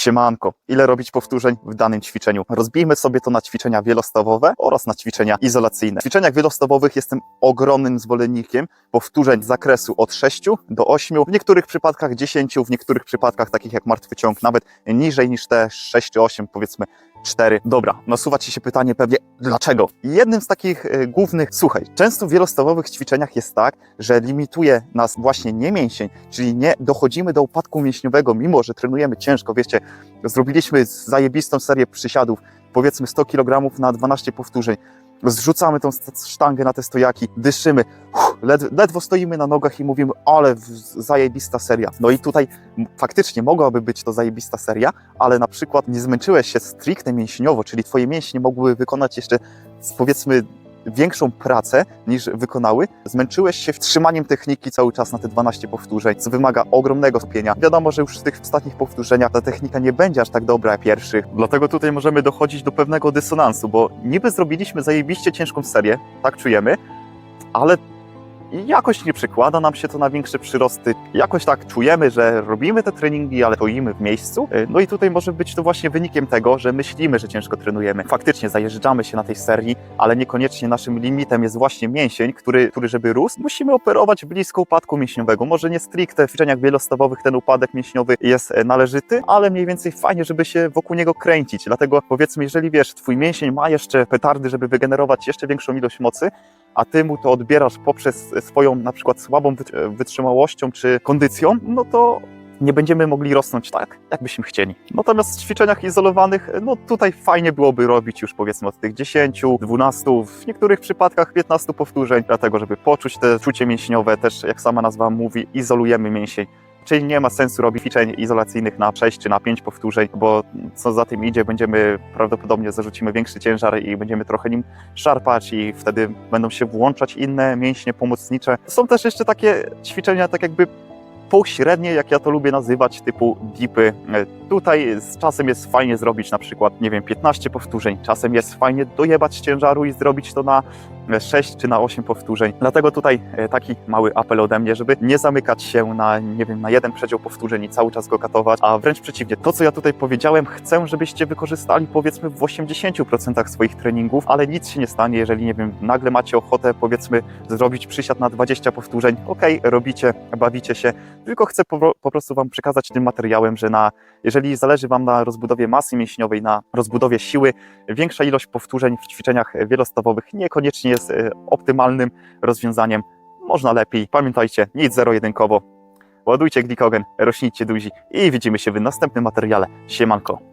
Siemanko, ile robić powtórzeń w danym ćwiczeniu? Rozbijmy sobie to na ćwiczenia wielostawowe oraz na ćwiczenia izolacyjne. W ćwiczeniach wielostawowych jestem ogromnym zwolennikiem powtórzeń z zakresu od 6 do 8, w niektórych przypadkach 10, w niektórych przypadkach takich jak martwy ciąg nawet niżej niż te 6 czy 8 powiedzmy 4. Dobra, nasuwa Ci się pytanie pewnie, dlaczego? Jednym z takich e, głównych, słuchaj, często w wielostawowych ćwiczeniach jest tak, że limituje nas właśnie nie mięsień, czyli nie dochodzimy do upadku mięśniowego, mimo że trenujemy ciężko, wiecie, zrobiliśmy zajebistą serię przysiadów, powiedzmy 100 kg na 12 powtórzeń, zrzucamy tą sztangę na te stojaki, dyszymy, led, ledwo stoimy na nogach i mówimy, ale zajebista seria. No i tutaj faktycznie mogłaby być to zajebista seria, ale na przykład nie zmęczyłeś się stricte mięśniowo, czyli twoje mięśnie mogły wykonać jeszcze powiedzmy większą pracę niż wykonały, zmęczyłeś się wtrzymaniem techniki cały czas na te 12 powtórzeń, co wymaga ogromnego spienia. Wiadomo, że już w tych ostatnich powtórzeniach ta technika nie będzie aż tak dobra jak pierwszych, dlatego tutaj możemy dochodzić do pewnego dysonansu, bo niby zrobiliśmy zajebiście ciężką serię, tak czujemy, ale jakoś nie przekłada nam się to na większe przyrosty. Jakoś tak czujemy, że robimy te treningi, ale stoimy w miejscu. Y, No i tutaj może być to właśnie wynikiem tego, że myślimy, że ciężko trenujemy. Faktycznie zajeżdżamy się na tej serii, ale niekoniecznie naszym limitem jest właśnie mięsień, który, który żeby rósł, musimy operować blisko upadku mięśniowego. Może nie stricte w ćwiczeniach wielostawowych ten upadek mięśniowy jest e, należyty, ale mniej więcej fajnie, żeby się wokół niego kręcić. Dlatego powiedzmy, jeżeli wiesz, twój mięsień ma jeszcze petardy, żeby wygenerować jeszcze większą ilość mocy, a ty mu to odbierasz poprzez swoją na przykład słabą wyt- wytrzymałością czy kondycją, no to nie będziemy mogli rosnąć tak, jakbyśmy chcieli. Natomiast w ćwiczeniach izolowanych, no tutaj fajnie byłoby robić już powiedzmy od tych 10, 12, w niektórych przypadkach 15 powtórzeń, dlatego żeby poczuć te czucie mięśniowe, też jak sama nazwa mówi, izolujemy mięsień. Czyli nie ma sensu robić ćwiczeń izolacyjnych na 6 czy na 5 powtórzeń, bo co za tym idzie, będziemy prawdopodobnie zarzucimy większy ciężar i będziemy trochę nim szarpać i wtedy będą się włączać inne mięśnie pomocnicze. Są też jeszcze takie ćwiczenia tak jakby pośrednie, jak ja to lubię nazywać, typu dipy. E, Tutaj z czasem jest fajnie zrobić na przykład, nie wiem, 15 powtórzeń. Czasem jest fajnie dojebać ciężaru i zrobić to na 6 czy na 8 powtórzeń. Dlatego tutaj e, taki mały apel ode mnie, żeby nie zamykać się na, nie wiem, na jeden przedział powtórzeń i cały czas go katować, a wręcz przeciwnie. To, co ja tutaj powiedziałem, chcę, żebyście wykorzystali powiedzmy w 80% swoich treningów, ale nic się nie stanie, jeżeli, nie wiem, nagle macie ochotę powiedzmy zrobić przysiad na 20 powtórzeń. Okej, robicie, bawicie się, tylko chcę po, po prostu Wam przekazać tym materiałem, że na, jeżeli zależy Wam na rozbudowie masy mięśniowej, na rozbudowie siły, większa ilość powtórzeń w ćwiczeniach wielostawowych niekoniecznie jest e, optymalnym rozwiązaniem. Można lepiej. Pamiętajcie, nic zero-jedynkowo. Ładujcie glikogen, rośnijcie duzi i widzimy się w następnym materiale. Siemanko.